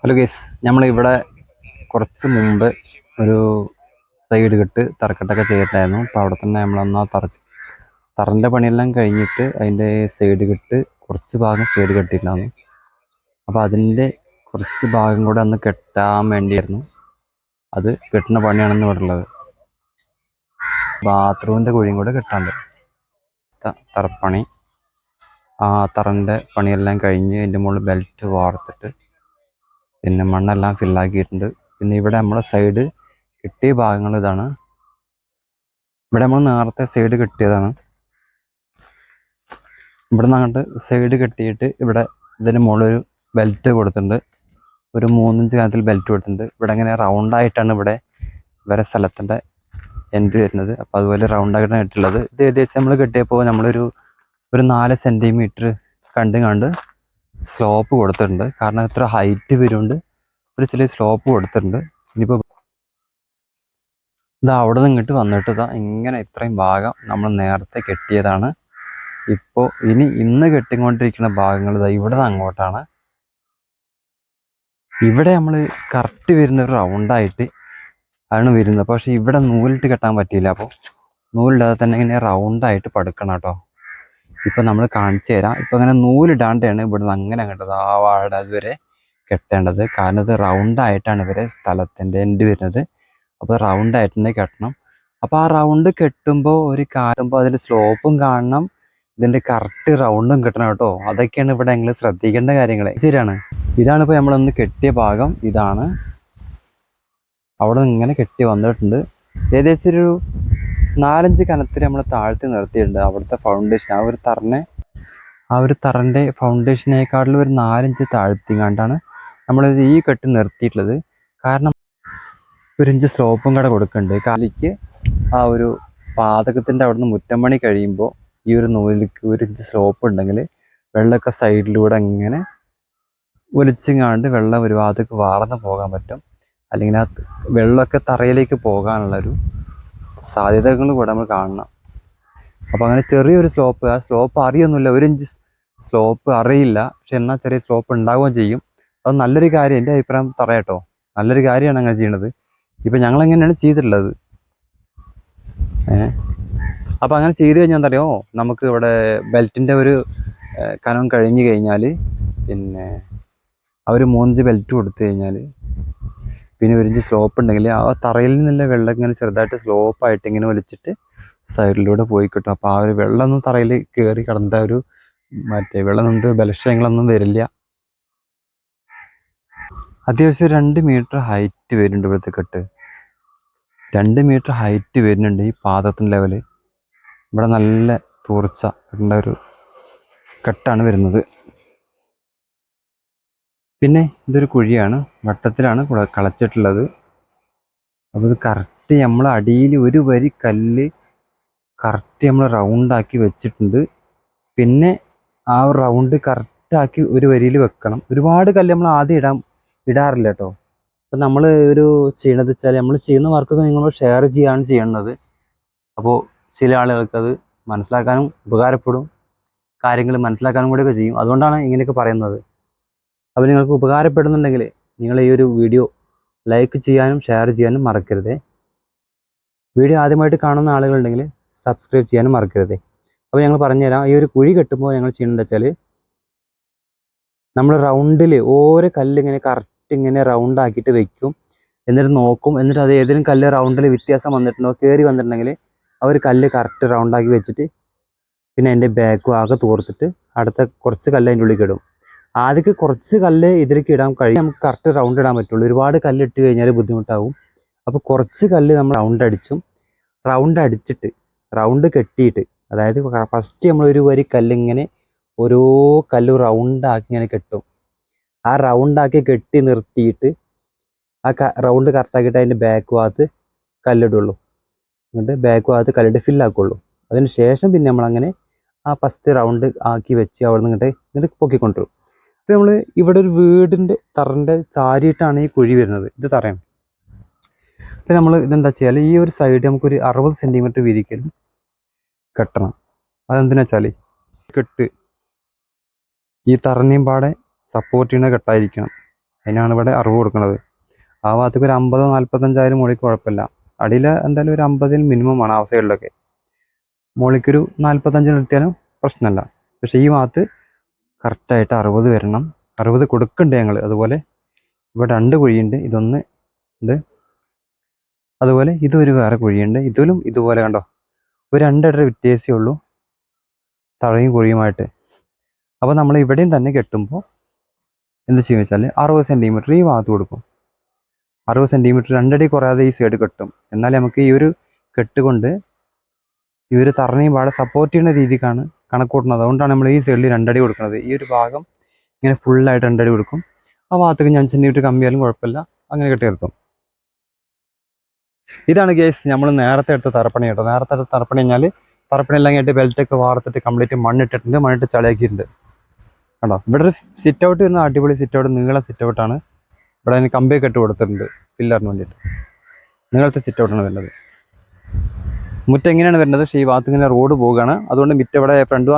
Hello guys നമ്മളിവിടെ കുറച്ച് മുമ്പ് ഒരു സൈഡ് കിട്ട് തറക്കെട്ടൊക്കെ ചെയ്തിട്ടായിരുന്നു. അപ്പോൾ അവിടെ തന്നെ നമ്മൾ ആ തറ തറന്റെ പണിയെല്ലാം കഴിഞ്ഞിട്ട് അതിന്റെ സൈഡ് കിട്ട് കുറച്ച് ഭാഗം സൈഡ് കെട്ടിയിട്ടുണ്ടായിരുന്നു അപ്പോൾ അതിന്റെ കുറച്ച് ഭാഗം കൂടെ അന്ന് കെട്ടാൻ വേണ്ടിയായിരുന്നു. അത് കെട്ടുന്ന പണിയാണെന്ന് പറഞ്ഞുള്ളത് ബാത്റൂമിന്റെ കുഴിയും കൂടെ കെട്ടാണ്ട്. തറപ്പണി. ആ തറന്റെ പണിയെല്ലാം കഴിഞ്ഞ് അതിന്റെ മുകളിൽ ബെൽറ്റ് വാർത്തിട്ട് പിന്നെ മണ്ണെല്ലാം ഫില്ലാക്കിയിട്ടുണ്ട്. പിന്നെ ഇവിടെ നമ്മുടെ സൈഡ് കിട്ടിയ ഭാഗങ്ങൾ ഇതാണ്. ഇവിടെ നമ്മൾ നേരത്തെ സൈഡ് കെട്ടിയതാണ്. ഇവിടെ നിന്ന് അങ്ങോട്ട് സൈഡ് കെട്ടിയിട്ട് ഇവിടെ ഇതിന് മുകളിലൊരു ബെൽറ്റ് കൊടുത്തിട്ടുണ്ട്. ഒരു മൂന്നിഞ്ച് കാലത്തിൽ ബെൽറ്റ് കൊടുത്തിട്ടുണ്ട്. ഇവിടെ ഇങ്ങനെ റൗണ്ടായിട്ടാണ് ഇവിടെ വരെ സ്ഥലത്തിന്റെ എൻട്രി വരുന്നത്. അപ്പോൾ അതുപോലെ റൗണ്ടായിട്ടാണ് കെട്ടിയുള്ളത് ഇത് ഏകദേശം നമ്മൾ കെട്ടിയപ്പോൾ നമ്മളൊരു ഒരു നാല് സെന്റിമീറ്റർ കണ്ടും കണ്ട് സ്ലോപ്പ് കൊടുത്തിട്ടുണ്ട്. കാരണം ഇത്ര ഹൈറ്റ് വരുന്നുണ്ട്. ഒരു ചെറിയ സ്ലോപ്പ് കൊടുത്തിട്ടുണ്ട്. ഇനിയിപ്പോൾ ഇത് അവിടെ നിന്ന് ഇങ്ങോട്ട് വന്നിട്ട് ഇതാ ഇങ്ങനെ ഇത്രയും ഭാഗം നമ്മൾ നേരത്തെ കെട്ടിയതാണ്. ഇപ്പോൾ ഇനി ഇന്ന് കെട്ടിക്കൊണ്ടിരിക്കുന്ന ഭാഗങ്ങൾ ഇതാ ഇവിടെ അങ്ങോട്ടാണ്. ഇവിടെ നമ്മൾ കറക്റ്റ് വരുന്ന ഒരു റൗണ്ടായിട്ട് ആണ് വരുന്നത്. പക്ഷേ ഇവിടെ നൂലിട്ട് കെട്ടാൻ പറ്റിയില്ല. അപ്പോൾ നൂലിടാതെ തന്നെ ഇങ്ങനെ റൗണ്ടായിട്ട് പടുക്കണം കേട്ടോ. ഇപ്പം നമ്മൾ കാണിച്ചു തരാം. ഇപ്പം അങ്ങനെ നൂലിടാണ്ടാണ് ഇവിടുന്ന് അങ്ങനെ അങ്ങോട്ട് ആ വാഴ അതുവരെ കെട്ടേണ്ടത്. കാരണം ഇത് റൗണ്ട് ആയിട്ടാണ് ഇവരെ സ്ഥലത്തിന്റെ എൻഡ് വരുന്നത്. അപ്പോൾ റൗണ്ട് ആയിട്ട് തന്നെ കെട്ടണം. അപ്പോൾ ആ റൗണ്ട് കെട്ടുമ്പോൾ ഒരു കാലുമ്പോൾ അതിന്റെ സ്ലോപ്പും കാണണം. ഇതിന്റെ കറക്റ്റ് റൗണ്ടും കിട്ടണം കേട്ടോ. അതൊക്കെയാണ് ഇവിടെ നിങ്ങൾ ശ്രദ്ധിക്കേണ്ട കാര്യങ്ങൾ ശരിയാണ്. ഇതാണ് ഇപ്പോൾ നമ്മളൊന്ന് കെട്ടിയ ഭാഗം. ഇതാണ്. അവിടെ ഇങ്ങനെ കെട്ടി വന്നിട്ടുണ്ട്. ഏകദേശം ഒരു നാലഞ്ച് കനത്തിൽ നമ്മൾ താഴ്ത്തി നിർത്തിയിട്ടുണ്ട് അവിടുത്തെ ഫൗണ്ടേഷൻ ആ ഒരു തറനെ ആ ഒരു തറന്റെ ഫൗണ്ടേഷനേക്കാട്ടിലും ഒരു നാലഞ്ച് താഴ്ത്തിങ്ങാണ്ടാണ് നമ്മൾ ഈ കെട്ട് നിർത്തിയിട്ടുള്ളത് കാരണം ഒരു ഇഞ്ച് സ്ലോപ്പും കൂടെ കൊടുക്കുന്നുണ്ട് കാലിക്ക് ആ ഒരു പാതകത്തിന്റെ അവിടുന്ന് മുറ്റം പണി കഴിയുമ്പോൾ ഈ ഒരു നൂലിക്ക് ഒരു ഇഞ്ച് സ്ലോപ്പ് ഉണ്ടെങ്കിൽ വെള്ളമൊക്കെ സൈഡിലൂടെ ഇങ്ങനെ ഒലിച്ചിങ്ങാണ്ട് വെള്ളം ഒരു ഭാഗത്തേക്ക് വാർന്ന് പോകാൻ പറ്റും. അല്ലെങ്കിൽ ആ വെള്ളമൊക്കെ തറയിലേക്ക് പോകാനുള്ളൊരു സാധ്യതകൾ കൂടെ നമ്മൾ കാണണം. അപ്പോൾ അങ്ങനെ ചെറിയൊരു സ്ലോപ്പ് ആ സ്ലോപ്പ് അറിയൊന്നുമില്ല. ഒരു ഇഞ്ച് സ്ലോപ്പ് അറിയില്ല. പക്ഷെ എന്നാൽ ചെറിയ സ്ലോപ്പ് ഉണ്ടാവുകയും ചെയ്യും. അത് നല്ലൊരു കാര്യം എന്റെ അഭിപ്രായം പറയാട്ടോ നല്ലൊരു കാര്യമാണ് അങ്ങനെ ചെയ്യണത്. ഇപ്പം ഞങ്ങൾ എങ്ങനെയാണ് ചെയ്തിട്ടുള്ളത്? ഏഹ് അപ്പോൾ അങ്ങനെ ചെയ്ത് കഴിഞ്ഞാൽ എന്താ അറിയോ? നമുക്ക് ഇവിടെ ബെൽറ്റിന്റെ ഒരു കനം കഴിഞ്ഞ് കഴിഞ്ഞാൽ പിന്നെ അവർ മൂന്നിഞ്ച് ബെൽറ്റ് കൊടുത്തു കഴിഞ്ഞാൽ പിന്നെ ഒരിഞ്ച് സ്ലോപ്പ് ഉണ്ടെങ്കിൽ ആ തറയിൽ നിന്നുള്ള വെള്ളം ഇങ്ങനെ ചെറുതായിട്ട് സ്ലോപ്പായിട്ട് ഇങ്ങനെ വലിച്ചിട്ട് സൈഡിലൂടെ പോയി കിട്ടും. അപ്പോൾ ആ ഒരു വെള്ളമൊന്നും തറയിൽ കയറി കിടന്ന ഒരു മറ്റേ വെള്ളം നിന്ന് ബലക്ഷയങ്ങളൊന്നും വരില്ല. അത്യാവശ്യം രണ്ട് മീറ്റർ ഹൈറ്റ് വരുന്നുണ്ട് ഇവിടുത്തെ കെട്ട്. രണ്ട് മീറ്റർ ഹൈറ്റ് വരുന്നുണ്ട് ഈ പാദത്തിന്റെ ലെവൽ ഇവിടെ നല്ല തൂർച്ച ഉള്ള ഒരു കെട്ടാണ് വരുന്നത്. പിന്നെ ഇതൊരു കുഴിയാണ്. വട്ടത്തിലാണ് കുള- കളച്ചിട്ടുള്ളത്. അപ്പോൾ ഇത് കറക്റ്റ് നമ്മൾ അടിയിൽ ഒരു വരി കല്ല് കറക്റ്റ് നമ്മൾ റൗണ്ടാക്കി വെച്ചിട്ടുണ്ട്. പിന്നെ ആ റൗണ്ട് കറക്റ്റാക്കി ഒരു വരിയിൽ വെക്കണം. ഒരുപാട് കല്ല് നമ്മൾ ആദ്യം ഇടാൻ ഇടാറില്ല കേട്ടോ അപ്പം നമ്മൾ ഒരു ചെയ്യണത് വെച്ചാൽ നമ്മൾ ചെയ്യുന്ന വർക്കൊക്കെ നിങ്ങൾ ഷെയർ ചെയ്യാണ് ചെയ്യേണ്ടത് അപ്പോൾ ചില ആളുകൾക്ക് അത് മനസ്സിലാക്കാനും ഉപകാരപ്പെടും. കാര്യങ്ങൾ മനസ്സിലാക്കാനും കൂടിയൊക്കെ ചെയ്യും. അതുകൊണ്ടാണ് ഇങ്ങനെയൊക്കെ പറയുന്നത്. അപ്പോൾ നിങ്ങൾക്ക് ഉപകാരപ്പെടുന്നുണ്ടെങ്കിൽ നിങ്ങൾ ഈ ഒരു വീഡിയോ ലൈക്ക് ചെയ്യാനും ഷെയർ ചെയ്യാനും മറക്കരുത്. വീഡിയോ ആദ്യമായിട്ട് കാണുന്ന ആളുകളുണ്ടെങ്കിൽ സബ്സ്ക്രൈബ് ചെയ്യാനും മറക്കരുത്. അപ്പോൾ ഞങ്ങൾ പറഞ്ഞുതരാം. ഈ ഒരു കുഴി കെട്ടുമ്പോൾ ഞങ്ങൾ ചെയ്യേണ്ടതെന്ന് വെച്ചാൽ നമ്മൾ റൗണ്ടിൽ ഓരോ കല്ലിങ്ങനെ കറക്റ്റ് ഇങ്ങനെ റൗണ്ട് ആക്കിയിട്ട് വെക്കും. എന്നിട്ട് നോക്കും. എന്നിട്ട് അത് ഏതെങ്കിലും കല്ല് റൗണ്ടിൽ വ്യത്യാസം വന്നിട്ടുണ്ടോ കയറി വന്നിട്ടുണ്ടെങ്കിൽ ഒരു കല്ല് കറക്റ്റ് റൗണ്ടാക്കി വെച്ചിട്ട് പിന്നെ അതിന്റെ ബാക്കും ആകെ തോർത്തിട്ട് അടുത്ത കുറച്ച് കല്ല് അതിന്റെ ഉള്ളിൽ ഇടും. ആദ്യം കുറച്ച് കല്ല് ഇതിലേക്ക് ഇടാൻ കഴിയും. നമുക്ക് കറക്റ്റ് റൗണ്ട് ഇടാൻ പറ്റുള്ളൂ. ഒരുപാട് കല്ല് ഇട്ട് കഴിഞ്ഞാൽ ബുദ്ധിമുട്ടാകും അപ്പോൾ കുറച്ച് കല്ല് നമ്മൾ റൗണ്ട് അടിച്ചും റൗണ്ട് അടിച്ചിട്ട് റൗണ്ട് കെട്ടിയിട്ട് അതായത് ഫസ്റ്റ് നമ്മൾ ഒരു വരി കല്ല് ഇങ്ങനെ ഓരോ കല്ലും റൗണ്ട് ആക്കി ഇങ്ങനെ കെട്ടും. ആ റൗണ്ട് ആക്കി കെട്ടി നിർത്തിയിട്ട് ആ റൗണ്ട് കറക്റ്റാക്കിയിട്ട് അതിന്റെ ബാക്ക് ഭാഗത്ത് കല്ലിടുള്ളൂ. എന്നിട്ട് ബാക്ക് ഭാഗത്ത് കല്ലിട്ട് ഫില്ലാക്കുള്ളൂ അതിന് ശേഷം പിന്നെ നമ്മളങ്ങനെ ആ ഫസ്റ്റ് റൗണ്ട് ആക്കി വെച്ച് അവിടെ നിന്ന് ഇങ്ങോട്ട് എന്നിട്ട് പൊക്കിക്കൊണ്ടുവരും അപ്പോൾ നമ്മൾ ഇവിടെ ഒരു വീടിന്റെ തറന്റെ ചാരിയിട്ടാണ് ഈ കുഴി വരുന്നത്. ഇത് തറയാണ്. അപ്പോൾ നമ്മൾ ഇതെന്താ വെച്ചാൽ ഈ ഒരു സൈഡ് നമുക്കൊരു അറുപത് സെന്റിമീറ്റർ വീതിക്കലും കെട്ടണം. അതെന്തിനാ വെച്ചാൽ കെട്ട്. ഈ തറനെയും പാടെ സപ്പോർട്ട് ചെയ്യുന്ന കെട്ടായിരിക്കണം. അതിനാണ് ഇവിടെ അറിവ് കൊടുക്കുന്നത്. ആ ഭാഗത്തേക്ക് ഒരു അമ്പതോ നാൽപ്പത്തഞ്ചായാലും മുകളിൽ കുഴപ്പമില്ല. അടിയിൽ എന്തായാലും ഒരു അമ്പതിൽ മിനിമം ആണ് ആ സൈഡിലൊക്കെ മുകളിലേക്കൊരു നാൽപ്പത്തഞ്ചിന് നിർത്തിയാലും പ്രശ്നമല്ല. പക്ഷേ ഈ ഭാഗത്ത് കറക്റ്റായിട്ട് അറുപത് വരണം. അറുപത് കൊടുക്കണ്ടേ ഞങ്ങൾ അതുപോലെ ഇവിടെ രണ്ട് കുഴിയുണ്ട്. ഇതൊന്ന് ഇത് അതുപോലെ ഇതൊരു വേറെ കുഴിയുണ്ട്. ഇതിലും ഇതുപോലെ കണ്ടോ? ഒരു രണ്ടര വ്യത്യാസമേ ഉള്ളൂ. തഴയും കുഴിയുമായിട്ട്. അപ്പോൾ നമ്മൾ ഇവിടെയും തന്നെ കെട്ടുമ്പോൾ എന്ത് ചെയ്യും വെച്ചാൽ അറുപത് സെന്റിമീറ്റർ ഈ ഭാഗത്ത് കൊടുക്കും. അറുപത് സെന്റിമീറ്റർ രണ്ടടി കുറയാതെ ഈ സൈഡ് കെട്ടും. എന്നാൽ നമുക്ക് ഈ ഒരു കെട്ട് കൊണ്ട് ഈ ഒരു തറണയും പാടെ സപ്പോർട്ട് ചെയ്യുന്ന രീതിക്കാണ് കണക്ക് കൂട്ടുന്നത്. അതുകൊണ്ടാണ് നമ്മൾ ഈ സൈഡിൽ രണ്ടടി കൊടുക്കുന്നത്. ഈ ഒരു ഭാഗം ഇങ്ങനെ ഫുള്ളായിട്ട് രണ്ടടി കൊടുക്കും. ആ ഭാഗത്തേക്ക് ഞാൻ സെന്റിമീറ്റർ കമ്മിയാലും കുഴപ്പമില്ല. അങ്ങനെ കെട്ടി നിർത്തും ഇതാണ് കേസ് നമ്മൾ നേരത്തെ എടുത്ത തറപ്പണി കേട്ടോ. നേരത്തെ എടുത്ത തറപ്പണി കഴിഞ്ഞാൽ തറപ്പണി എല്ലാം കഴിഞ്ഞിട്ട് ബെൽറ്റൊക്കെ വാർത്തിട്ട് കംപ്ലീറ്റ് മണ്ണിട്ടിട്ടുണ്ട്. മണ്ണിട്ട് ചളിയാക്കിയിട്ടുണ്ട്. കണ്ടോ? ഇവിടെ ഒരു സിറ്റ് ഔട്ട് വരുന്ന അടിപൊളി സിറ്റ് ഔട്ട് നീളം സിറ്റ് ഔട്ടാണ് ഇവിടെ അതിന് കമ്പിയൊക്കെ ഇട്ട് കൊടുത്തിട്ടുണ്ട് പില്ലറിന് വേണ്ടിയിട്ട്. നീളത്തെ സിറ്റ് ഔട്ടാണ് വരുന്നത്. മുറ്റം എങ്ങനെയാണ് വരുന്നത്? പക്ഷേ ഈ ഭാഗത്ത് ഇങ്ങനെ റോഡ് പോവുകയാണ്. അതുകൊണ്ട് മിറ്റം ഇവിടെ ഫ്രണ്ട്